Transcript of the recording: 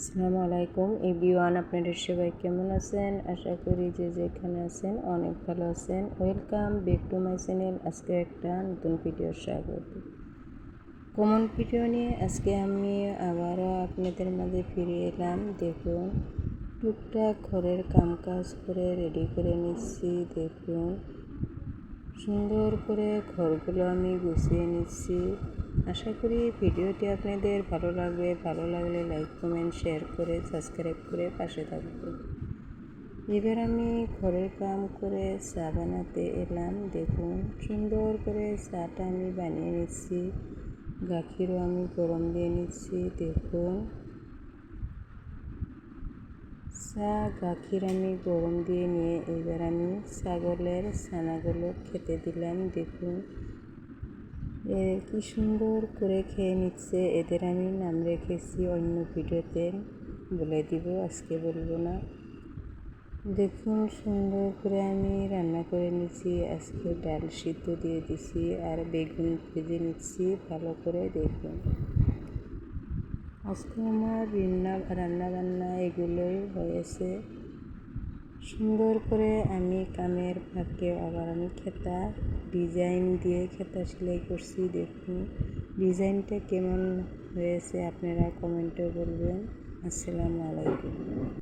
আসসালামু আলাইকুম। এভরিওয়ান, আপনাদের সবাই কেমন আছেন? আশা করি যে যেখানে আছেন অনেক ভালো আছেন। Welcome back to my channel. আজকে একটা নতুন ভিডিও স্বাগত। কমন ভিডিও নিয়ে আজকে আমি আবারও আপনাদের মাঝে ফিরে এলাম। দেখুন, টুকটাক ঘরের কামকাজ করে রেডি করে নিচ্ছি। দেখুন, সুন্দর করে ঘরগুলো আমি গুছিয়ে নিচ্ছি। আশা করি ভিডিওটি আপনাদের ভালো লাগবে। ভালো লাগলে লাইক কমেন্ট শেয়ার করে সাবস্ক্রাইব করে পাশে থাকবে এবার আমি ঘরের কাম করে চা বানাতে এলাম। দেখুন, সুন্দর করে চাটা আমি বানিয়ে নিচ্ছি। গাখিরও আমি গরম দিয়ে নিচ্ছি। দেখুন, চা, গাখির আমি গরম দিয়ে নিয়ে এবার আমি ছাগলের ছানাগুলো খেতে দিলাম। দেখুন কি সুন্দর করে খেয়ে নিচ্ছে, এদের আমি নাম রেখেছি অন্য ভিডিওতে। বলে দিব, আজকে বলব না। দেখুন, সুন্দর করে আমি রান্না করে নিচ্ছি আজকে ডাল সিদ্ধ দিয়ে দিছি আর বেগুন ভেজে নিচ্ছি, ভালো করে দেখুন। আজকে আমার রান্না রান্না বান্না এগুলোই হয়েছে। সুন্দর করে আমি কামের ফাঁকে আবার আমি খেতা ডিজাইন দিয়ে খেতা সেলাই করছি, দেখুন। ডিজাইনটা কেমন হয়েছে আপনারা কমেন্টে বলবেন। আসসালামু আলাইকুম।